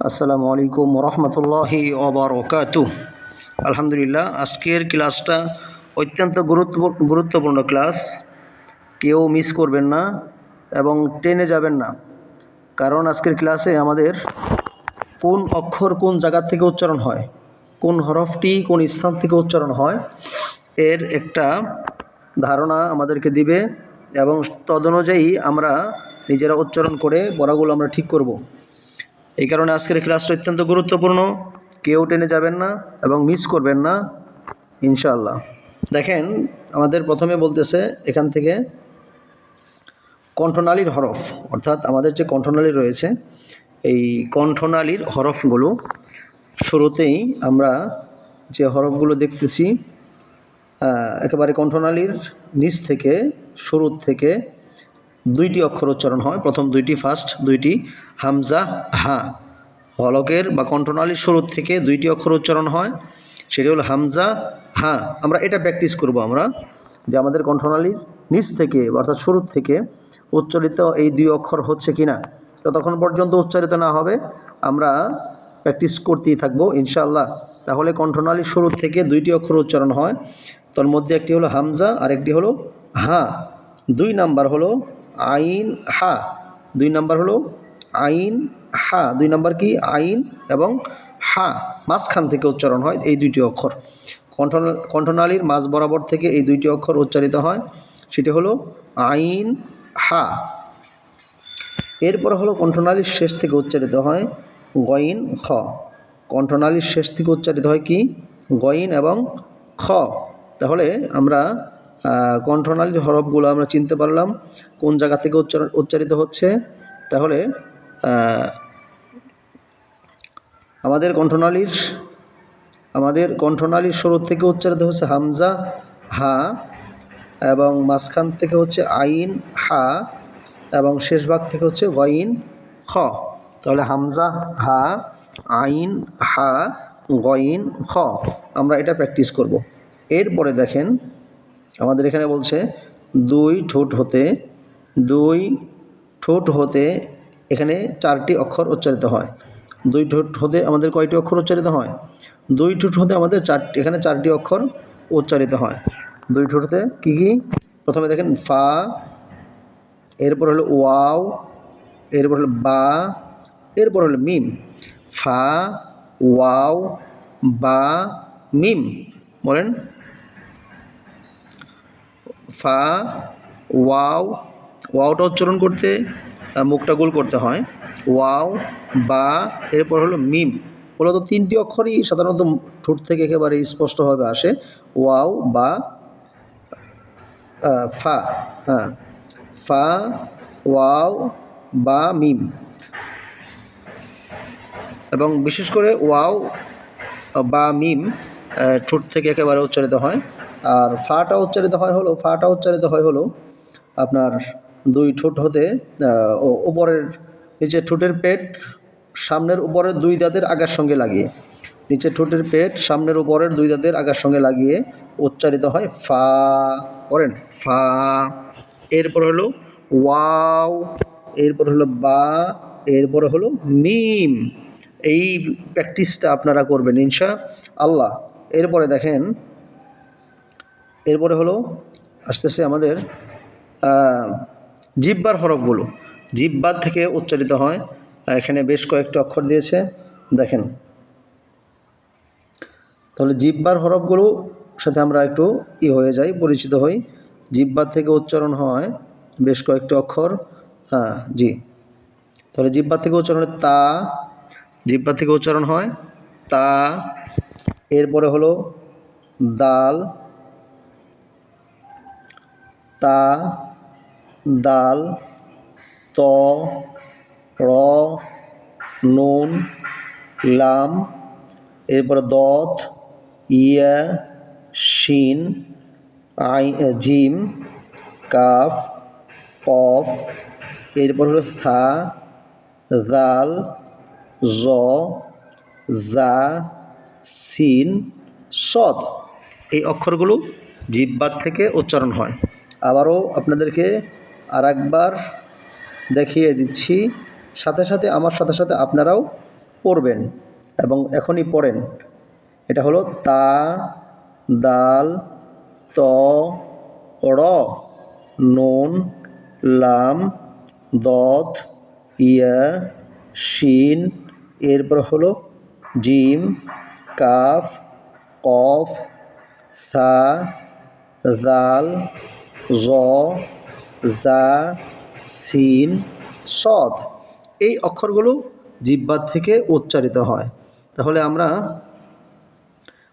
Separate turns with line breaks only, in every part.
আসসালামু আলাইকুম রহমতুল্লাহি ওবরকাতু। আলহামদুলিল্লাহ, আজকের ক্লাসটা অত্যন্ত গুরুত্ব গুরুত্বপূর্ণ ক্লাস। কেউ মিস করবেন না এবং টেনে যাবেন না। কারণ আজকের ক্লাসে আমাদের কোন অক্ষর কোন জায়গা থেকে উচ্চারণ হয়, কোন হরফটি কোন স্থান থেকে উচ্চারণ হয়, এর একটা ধারণা আমাদেরকে দিবে এবং তদনুযায়ী আমরা নিজেরা উচ্চারণ করে পড়াগুলো আমরা ঠিক করব। এই কারণে আজকের ক্লাসটা অত্যন্ত গুরুত্বপূর্ণ। কেউ টেনে যাবেন না এবং মিস করবেন না, ইনশাআল্লাহ। দেখেন, আমাদের প্রথমে বলতেছে এখান থেকে কণ্ঠনালীর হরফ, অর্থাৎ আমাদের যে কণ্ঠনালী রয়েছে, এই কণ্ঠনালীর হরফগুলো শুরুতেই আমরা যে হরফগুলো দেখতেছি একেবারে কণ্ঠনালীর নিচ থেকে, শুরুর থেকে দুইটি অক্ষর উচ্চারণ হয়। প্রথম দুইটি ফার্স্ট দুইটি হামজা, হা। হলকের বা কণ্ঠনালীর শুরুর থেকে দুইটি অক্ষর উচ্চারণ হয়। সেটি হলো হামজা, হা। আমরা এটা প্র্যাকটিস করব আমরা, যে আমাদের কণ্ঠনালীর নিচ থেকে অর্থাৎ শুরুর থেকে উচ্চারিত এই দুই অক্ষর হচ্ছে কি না যতক্ষণ পর্যন্ত উচ্চারিত না হবে, আমরা প্র্যাকটিস করতেই থাকব, ইনশাআল্লাহ। তাহলে কণ্ঠনালীর শুরুর থেকে দুইটি অক্ষর উচ্চারণ হয়। তোর মধ্যে একটি হলো হামজা আর একটি হলো হা। দুই নাম্বার হলো আইন হা, দুই নাম্বার হলো আইন হা, দুই নাম্বার কি? আইন এবং হা, মাঝখান থেকে উচ্চারণ হয় এই দুইটি অক্ষর। কণ্ঠ কণ্ঠনালীর মাঝ বরাবর থেকে এই দুইটি অক্ষর উচ্চারিত হয়। সেটি হলো আইন হা। এরপর হলো কণ্ঠনালীর শেষ থেকে উচ্চারিত হয় গইন খ। কণ্ঠনালীর শেষ থেকে উচ্চারিত হয় কি? গইন এবং খ। তাহলে আমরা আহ, কণ্ঠনালীর হরফগুলো আমরা চিনতে পারলাম কোন জায়গা থেকে উচ্চারিত হচ্ছে তাহলে আমাদের কণ্ঠনালীর আমাদের কণ্ঠনালীর শুরু থেকে উচ্চারিত হচ্ছে হামজা হা এবং মাঝখান থেকে হচ্ছে আইন হা এবং শেষ ভাগ থেকে হচ্ছে গইন খ। তাহলে হামজা হা আইন হা গইন খ। আমরা এটা প্র্যাকটিস করব। এরপরে দেখেন আমাদের এখানে বলছে দুই ঠোঁট হতে, দুই ঠোঁট হতে এখানে চারটি অক্ষর উচ্চারিত হয়। দুই ঠোঁট হতে আমাদের কয়টি অক্ষর উচ্চারিত হয়? দুই ঠোঁট হতে আমাদের চারটি, এখানে চারটি অক্ষর উচ্চারিত হয়। দুই ঠোঁট হতে কী কী? প্রথমে দেখেন ফা, এরপর হলো ওয়াও, এরপর হলো বা, এরপর হলো মিম। ফা, ওয়াও, বা, মিম। বলেন ফা, ওয়াও, ওয়াওটা উচ্চারণ করতে মুখটা গোল করতে হয়। ওয়াও, বা, এরপর হলো মিম। মূলত তিনটি অক্ষরই সাধারণত ঠোঁট থেকে একেবারে স্পষ্টভাবে আসে। ওয়াও, বা ফা হ্যাঁ। ফা, ওয়াও, বা, মিম। এবং বিশেষ করে ওয়াও, বা, মিম ঠোঁট থেকে একেবারে উচ্চারিত হয়। আর ফাটা উচ্চারিত হয় হলো, ফাটা উচ্চারিত হয় হলো আপনার দুই ঠোঁট হতে উপরের নিচে ঠোঁটের পেট সামনের উপরের দুই দাঁতের আগার সঙ্গে লাগিয়ে। নিচে ঠোঁটের পেট সামনের উপরের দুই দাঁতের আগার সঙ্গে লাগিয়ে উচ্চারিত হয় ফা করেন ফা। এরপর হলো ওয়াও, এরপর হলো বা, এরপর হলো মিম। এই প্র্যাকটিসটা আপনারা করবেন ইনশা আল্লাহ। এরপরে দেখেন এরপরে হলো আসতেছে আমাদের জিব্বার হরফগুলো। জিব্বার থেকে উচ্চারিত হয়। এখানে বেশ কয়েকটা অক্ষর দিয়েছে। দেখেন। তাহলে জিব্বার হরফগুলো সাথে আমরা একটু ই হয়ে যাই, পরিচিত হই। জিব্বার থেকে উচ্চারণ হয় বেশ কয়েকটি অক্ষর। হ্যাঁ জি। তাহলে জিব্বার থেকে উচ্চারণ হয় তা, জিব্বার থেকে উচ্চারণ হয় তা। এরপরে হলো দাল। তা, দাল, ত, র, নুন, লাম, এরপরে দত, ইয়া, শিন, আই, জিম, কাফ, কফ, এরপর হলো সা, জাল, জ, জা, সিন সদ এই অক্ষরগুলো জিব্বার থেকে উচ্চারণ হয়। আবারও আপনাদেরকে আর দেখিয়ে দিচ্ছি। সাথে সাথে, আমার সাথে সাথে আপনারাও পড়বেন এবং এখনই পড়েন। এটা হলো তা, দাল, ত, র, নুন, লাম, দত, ইয়া, শিন, এরপর হলো জিম, কাফ, কফ, সা, জাল জ জা, সিন, সদ। এই অক্ষরগুলো জিব্বার থেকে উচ্চারিত হয়। তাহলে আমরা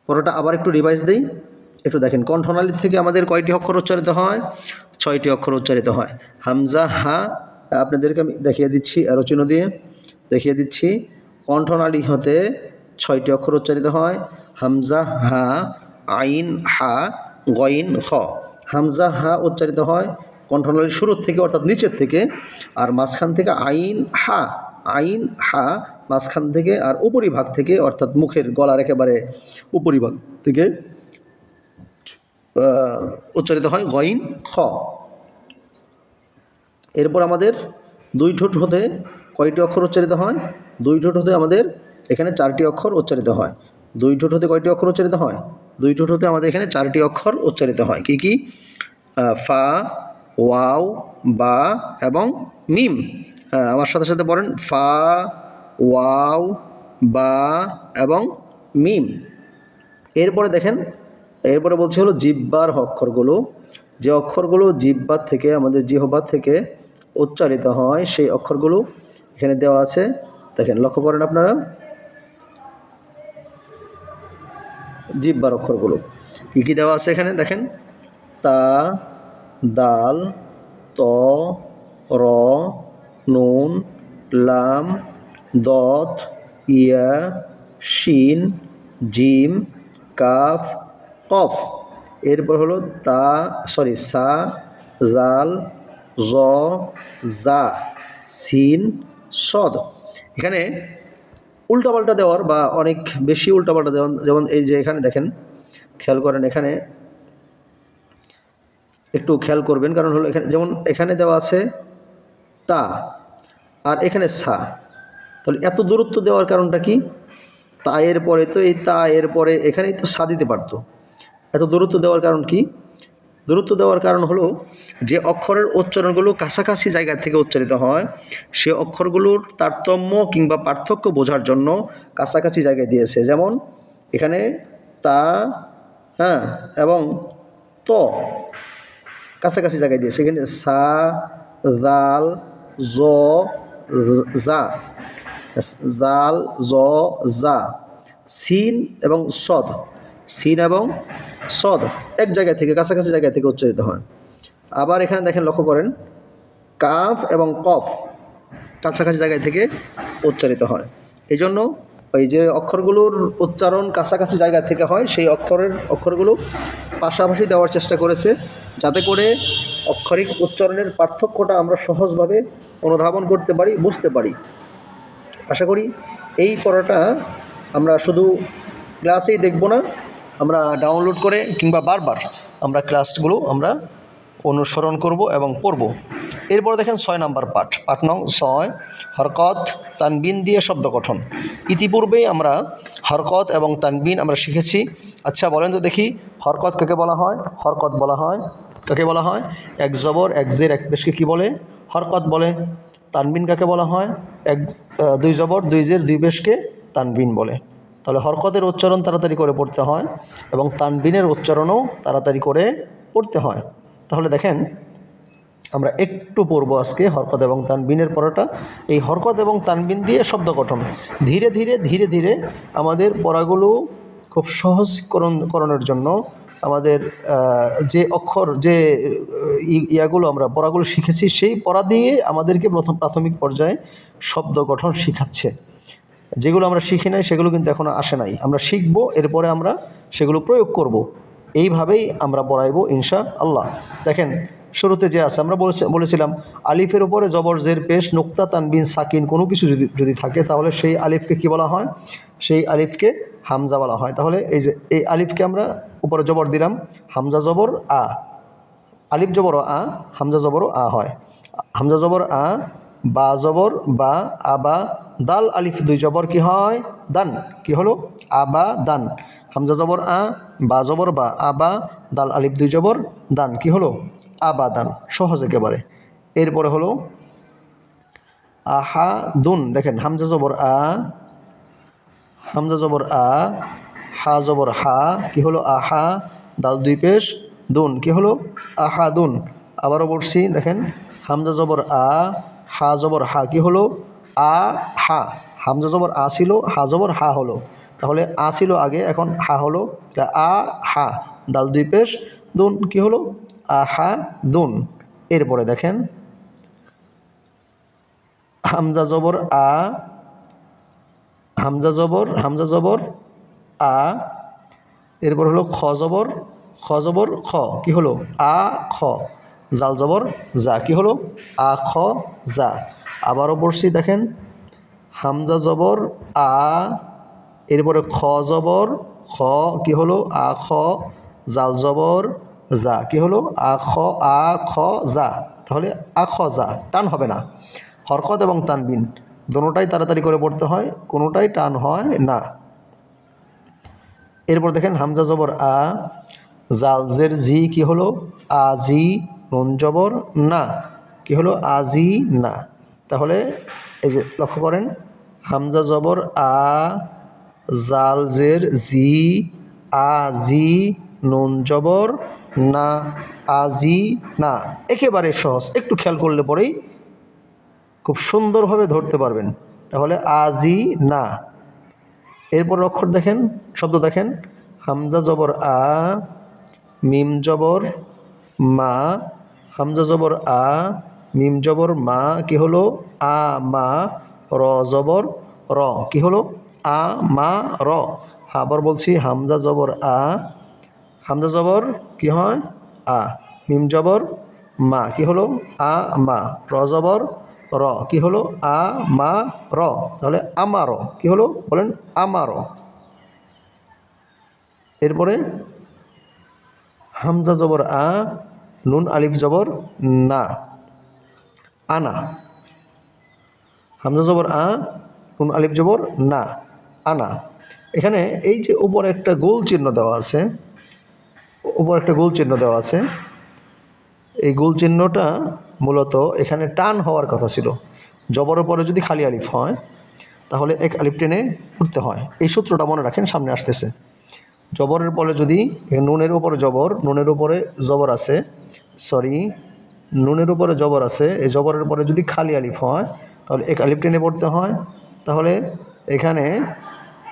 পরোটা আবার একটু রিভাইজ দিই। একটু দেখেন, কণ্ঠনালী থেকে আমাদের কয়টি অক্ষর উচ্চারিত হয়? ছয়টি অক্ষর উচ্চারিত হয়। হামজা, হা, আপনাদেরকে আমি দেখিয়ে দিচ্ছি চিহ্ন দিয়ে দেখিয়ে দিচ্ছি। কণ্ঠনালী হতে ছয়টি অক্ষর উচ্চারিত হয়। হামজা, হা, আইন, হা, গইন, খ। হামজা হা উচ্চারিত হয় কণ্ঠনালীর শুরুর থেকে অর্থাৎ নিচের থেকে, আর মাঝখান থেকে আইন হা আইন হা, মাঝখান থেকে আর উপরিভাগ থেকে অর্থাৎ মুখের গলার একেবারে উপরিভাগ থেকে উচ্চারিত হয় গইন খ। এরপর আমাদের দুই ঠোঁট হতে কয়টি অক্ষর উচ্চারিত হয়? দুই ঠোঁট হতে আমাদের এখানে চারটি অক্ষর উচ্চারিত হয়। দুই ঠোঁট হতে কয়টি অক্ষর উচ্চারিত হয়? দুই ঠোঁট হতে আমাদের এখানে চারটি অক্ষর উচ্চারিত হয়। কি কি? ফা, ওয়াও, বা এবং মিম। আমার সাথে সাথে বলেন ফা, ওয়াও, বা এবং মিম। এরপরে দেখেন, এরপরে বলছে হলো জিব্বার অক্ষরগুলো। যে অক্ষরগুলো জিব্বার থেকে, আমাদের জিহবার থেকে উচ্চারিত হয়, সেই অক্ষরগুলো এখানে দেওয়া আছে। দেখেন, লক্ষ্য করেন আপনারা। জিব্বার অক্ষরগুলো কী কী দেওয়া আছে এখানে? দেখেন। তা, দাল, ত, র, নুন, লাম, দত, ইয়া, শিন, জিম, কাফ, কফ। এরপর হলো তা, সরি, সা, জাল, জ, জা, সিন, সদ। এখানে উল্টাপাল্টা দেওয়ার বা অনেক বেশি উল্টাপাল্টা দেওয়ার, যেমন এই যে এখানে দেখেন, খেয়াল করেন এখানে একটু খেয়াল করবেন, কারণ হলো এখানে, যেমন এখানে দেওয়া আছে তা আর এখানে সা। তাহলে এত দূরত্ব দেওয়ার কারণটা কি? তা এর পরে তো এই তা এর পরে এখানেই তো সা দিতে পারতো। এত দূরত্ব দেওয়ার কারণ কি? দূরত্ব দেওয়ার কারণ হলো যে অক্ষরের উচ্চারণগুলো কাছাকাছি জায়গা থেকে উচ্চারিত হয়, সে অক্ষরগুলোর তারতম্য কিংবা পার্থক্য বোঝার জন্য কাছাকাছি জায়গায় দিয়েছে। যেমন এখানে তা হ্যাঁ এবং ত কাছাকাছি জায়গায় দিয়েছে। এখানে সা, জাল, জ, জা, জাল, জ, জা, সিন এবং সদ। সিন এবং সদ এক জায়গা থেকে, কাছাকাছি জায়গা থেকে উচ্চারিত হয়। আবার এখানে দেখেন লক্ষ্য করেন, কাফ এবং কফ কাছাকাছি জায়গায় থেকে উচ্চারিত হয়। এই জন্য ওই যে অক্ষরগুলোর উচ্চারণ কাছাকাছি জায়গা থেকে হয়, সেই অক্ষরের অক্ষরগুলো পাশাপাশি দেওয়ার চেষ্টা করেছে, যাতে করে অক্ষরিক উচ্চারণের পার্থক্যটা আমরা সহজভাবে অনুধাবন করতে পারি, বুঝতে পারি। আশা করি এই পড়াটা আমরা শুধু ক্লাসেই দেখব না আমরা ডাউনলোড করে কিংবা বারবার আমরা ক্লাসগুলো আমরা অনুসরণ করব এবং পড়ব। এরপরে দেখেন ছয় নাম্বার পাঠ। পাঠ নং, ছয়, হরকত, তানবিন দিয়ে শব্দ গঠন। ইতিপূর্বেই আমরা হরকত এবং তানবিন আমরা শিখেছি। আচ্ছা বলেন তো দেখি, হরকত কাকে বলা হয়? হরকত বলা হয়, কাকে বলা হয়? এক জবর, এক জের, এক পেশকে কী বলে? হরকত বলে। তানবিন কাকে বলা হয়? এক দুই জবর, দুই জের, দুই পেশকে তানবিন বলে। তাহলে হরকতের উচ্চারণ তাড়াতাড়ি করে পড়তে হয় এবং তানবিনের উচ্চারণও তাড়াতাড়ি করে পড়তে হয়। তাহলে দেখেন, আমরা একটু পড়ব আজকে হরকত এবং তানবিনের পড়াটা। এই হরকত এবং তানবিন দিয়ে শব্দ গঠন। ধীরে ধীরে ধীরে ধীরে আমাদের পড়াগুলো খুব সহজকরণ করণের জন্য আমাদের যে অক্ষর, যে ইয়াগুলো আমরা পড়াগুলো শিখেছি, সেই পড়া দিয়ে আমাদেরকে প্রথম, প্রাথমিক পর্যায়ে শব্দ গঠন শিখাচ্ছে। যেগুলো আমরা শিখি নাই, সেগুলো কিন্তু এখনও আসে নাই। আমরা শিখব, এরপরে আমরা সেগুলো প্রয়োগ করব। এইভাবেই আমরা পড়াইবো ইনশা আল্লাহ দেখেন, শুরুতে যে আছে, আমরা বলেছি- বলেছিলাম, আলিফের উপরে জবর জের পেশ, নোক্তা তানবিন সাকিন, কোনো কিছু যদি যদি থাকে, তাহলে সেই আলিফকে কি বলা হয়? সেই আলিফকে হামজা বলা হয়। তাহলে এই যে, এই আলিফকে আমরা উপরে জবর দিলাম, হামজা জবর আ। আলিফ জবর আ, হামজা জবর আ হয়। হামজা জবর আ বা জবর, বা আবা, দাল, আলিফ, দুই জবর কি হয়? দান। কি হলো? আবা, দান। হামজা জবর, আ, বা জবর, বা আবা, দাল, আলিফ, দুই জবর, দান। কি হলো? আবা, দান। সহজ একেবারে। এরপরে হলো আহা দুন দেখেন, হামজা জবর, আ, হামজা জবর, আ, হা জবর, হা। কি হলো? আহা, দাল, দুই পেশ, দুন। কি হলো? আহা দুন আবারও বলছি দেখেন, হামজা জবর, আ হা জবর হা কি হলো? আ, হা। হামজা জবর আ ছিল, হা জবর হা হলো। তাহলে আ ছিল আগে, এখন হা হলো। এটা আ, হা। ডাল দুই পেশ, দুন কি হলো? আ, হা, দুন। এরপরে দেখেন। হামজা জবর আ, হামজা জবর হামজা জবর আ। এরপর হলো খ জবর খ জবর, খ। কি হলো? আ, খ। জাল জবর, যা কি হলো? আ, খ, যা। আবারও পড়ছি, দেখেন। হামজা জবর, আ, এরপরে খ জবর, খ কি হলো? আ, খ, জাল জবর, যা। কি হলো? আ, খ আ, খ, যা। তাহলে আ, খ, যা। টান হবে না। হরকত এবং তানবিন দোনোটাই তাড়াতাড়ি করে পড়তে হয়, কোনোটাই টান হয় না। এরপর দেখেন, হামজা জবর, আ, জাল জের জি কি হলো? আজি নুন জবর না, কি হলো? আজি না। তাহলে এই যে লক্ষ্য করেন, হামজা জবর আ, জাল জের, জি আজি নুন জবর, না আজি না। একেবারে সহজ। একটু খেয়াল করলে পরেই খুব সুন্দরভাবে ধরতে পারবেন। তাহলে আজি না। এরপর অক্ষর দেখেন, শব্দ দেখেন। হামজা জবর আ, মিম জবর, মা হামজা জবর আ, মিম জবর মা, কি হলো? আ, মা, র জবর র, কি হলো? আ, মা, র। আবার বলছি হামজা জবর আ। হামজা জবর কি হয়? আ। মিম জবর মা, কি হলো? আ, মা। র জবর র, কি হলো? আ, মা, র। তাহলে আমার, কি হলো? বলেন আমার। এরপরে হামজা জবর আ নুন, আলিফ, জবর, না। আনা। হামজা, জবর, আ, নুন, আলিফ, জবর, না। আনা। এখানে এই যে উপরে একটা গোল চিহ্ন দেওয়া আছে, উপর একটা গোল চিহ্ন দেওয়া আছে, এই গোল চিহ্নটা মূলত এখানে টান হওয়ার কথা ছিল। জবরের পরে যদি খালি আলিফ হয়, তাহলে এক আলিফ টেনে উঠতে হয়। এই সূত্রটা মনে রাখেন, সামনে আসতেছে। জবরের পরে যদি নুনের উপরে জবর, নুনের উপরে জবর আছে সরি নুনের উপরে জবর আছে, এই জবরের পরে যদি খালি আলিফ হয়, তাহলে এক আলিফ টেনে পড়তে হয়। তাহলে এখানে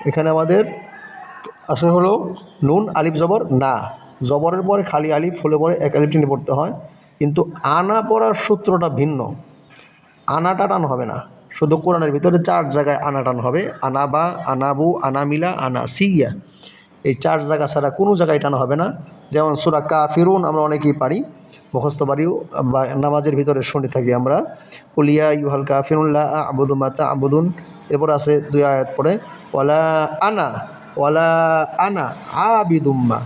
এখানে আমাদের আসলে হলো নুন, আলিফ, জবর, না। জবরের পরে খালি আলিফ, হলে পরে এক আলিফ টেনে পড়তে হয়। কিন্তু আনা পড়ার সূত্রটা ভিন্ন। আনাটা টান হবে না। শুধু কোরআনের ভিতরে চার জায়গায় আনা টান হবে। আনাবা আনাবু আনামিলা আনা সিয়া। এই চার জায়গা ছাড়া কোনো জায়গায় টান হবে না। যেমন সুরা কা ফিরুন আমরা অনেকেই পারি, মুখস্থ বাড়িও বা নামাজের ভিতরে শুনে থাকি আমরা। উলিয়া ইউহাল কাফিরুল্লাহ আবুদু মাতা আবুদুন এরপর আছে দুই আয়াত পরে, ওয়ালা আনা ওয়ালা আনা আবিদুম্মা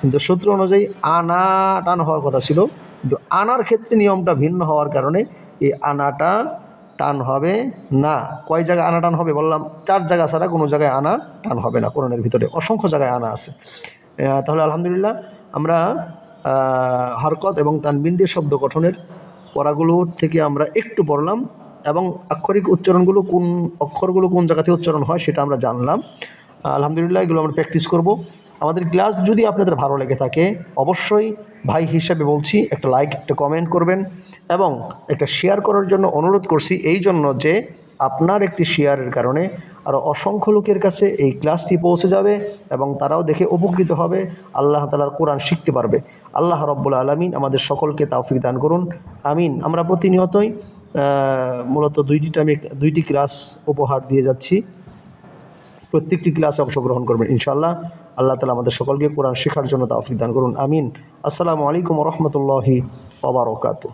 কিন্তু সূত্র অনুযায়ী আনা টান হওয়ার কথা ছিল। কিন্তু আনার ক্ষেত্রে নিয়মটা ভিন্ন হওয়ার কারণে এই আনাটা টান হবে? না। কয় জায়গায় আনা টান হবে বললাম? চার জায়গা ছাড়া কোনো জায়গায় আনা টান হবে না। কোরআনের ভিতরে অসংখ্য জায়গায় আনা আছে। তাহলে আলহামদুলিল্লাহ আমরা হরকত এবং তানবিন দিয়ে শব্দ গঠনের পড়াগুলো থেকে আমরা একটু পড়লাম এবং আক্ষরিক উচ্চারণগুলো কোন অক্ষরগুলো কোন জায়গাতে উচ্চারণ হয় সেটা আমরা জানলাম। আলহামদুলিল্লাহ, এগুলো আমরা প্র্যাকটিস করব। আমাদের ক্লাস যদি আপনাদের ভালো লেগে থাকে, অবশ্যই ভাই হিসাবে বলছি, একটা লাইক একটা কমেন্ট করবেন এবং একটা শেয়ার করার জন্য অনুরোধ করছি এই জন্য যে আপনার একটি শেয়ারের কারণে আরও অসংখ্য লোকের কাছে এই ক্লাসটি পৌঁছে যাবে এবং তারাও দেখে উপকৃত হবে। আল্লাহ তালার কোরআন শিখতে পারবে। আল্লাহ রব্বুল আলমিন আমাদের সকলকে তাওফিক দান করুন। আমিন। আমরা প্রতিনিয়তই মূলত দুইটি টাইমে দুইটি ক্লাস উপহার দিয়ে যাচ্ছি। প্রত্যেকটি ক্লাসে অংশগ্রহণ করবেন ইনশাল্লাহ আল্লাহ তালা আমাদের সকলকে কোরআন শেখার জন্য তাফিক দান করুন। আমিন। আসসালামু আলাইকুম রহমতুল্লাহি ওবরাকাতু